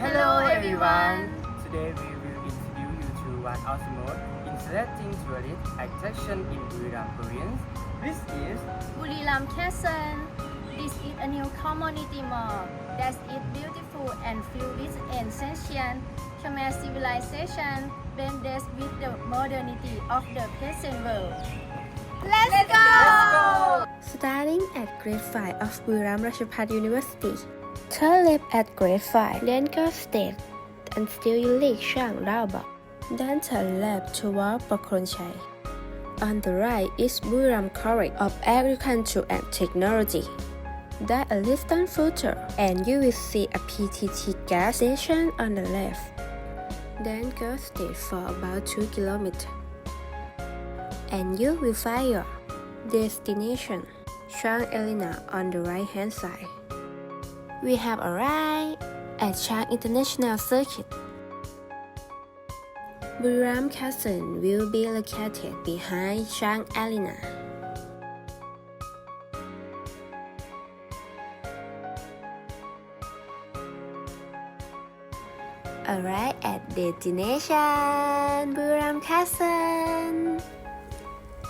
Hello everyone! Today we will introduce you to one of the most interesting tourist attraction in Buriram province, which is Buriram Castle. This is a new community mall that is beautiful and filled with ancient Khmer civilization blended with the modernity of the present world. Let's, go! Starting at grade 5 of Buriram Ratchapat University. Turn left at grade 5, then go straight until you reach Shang Raobak. Then turn left toward Pakronchai. On the right is Buriram College of Agriculture and Technology. Then a distant further, and you will see a PTT gas station on the left. Then go straight for about 2 kilometers and you will find your destination, Chang Elena, on the right hand side. We have arrived at Chang International Circuit. Buriram Castle will be located behind Chang Elena. Arrive at destination Buriram Castle.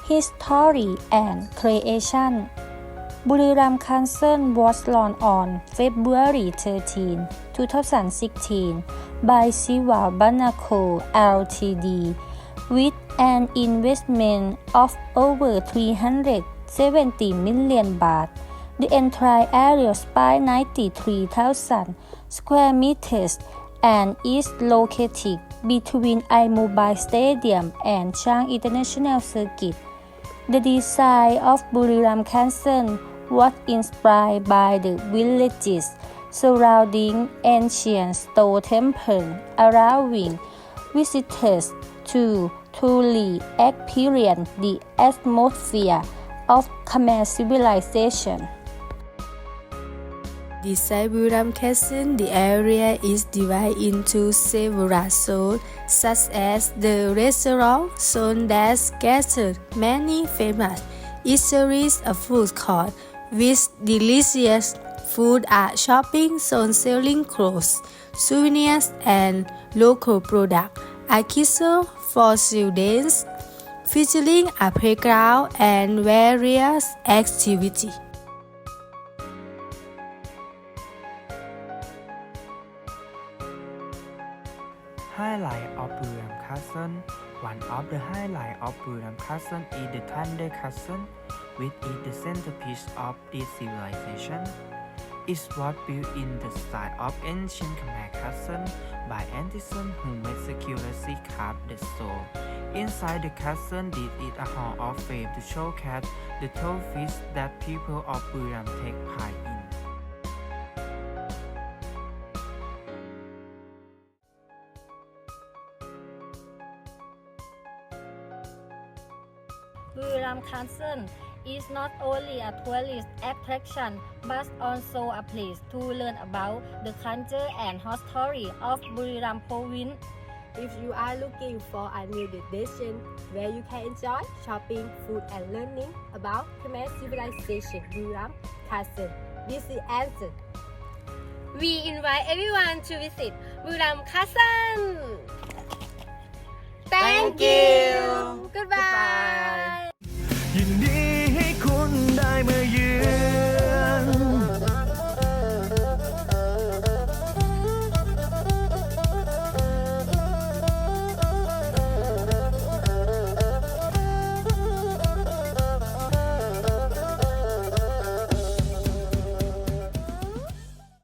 History and Creation บุรีรัมย์คันเซิล was launched on February 13, 2016 by Siva Banako Ltd. with an investment of over 370 million baht. The entire area spans 93,000 square meters and is located between iMobile Stadium and Chang International Circuit. The design of Buriram Castle was inspired by the villages surrounding ancient stone temples, allowing visitors to truly experience the atmosphere of Khmer civilization. Beside Buriram Castle, the area is divided into several zones, such as the restaurant zone that gathers many famous eateries, a food court with delicious food, a shopping zone selling clothes, souvenirs, and local products, a for students, featuring a playground and various activities. highlight of Buriram Castle. One of the highlight of Buriram Castle is the Thunder Castle, which is the centerpiece of this civilization. It what built in the style of ancient Khmer castle by artisans who meticulously carved the stone. Inside the castle, this is a hall of fame to showcase the trophies that people of Buriram take pride in. Buriram Castle is not only a tourist attraction but also a place to learn about the culture and history of Buriram province. If you are looking for a new destination where you can enjoy shopping, food, and learning about Khmer civilization, Buriram Castle, this is answer. We invite everyone to visit Buriram Castle. Thank, Thank you. you. Goodbye. Goodbye.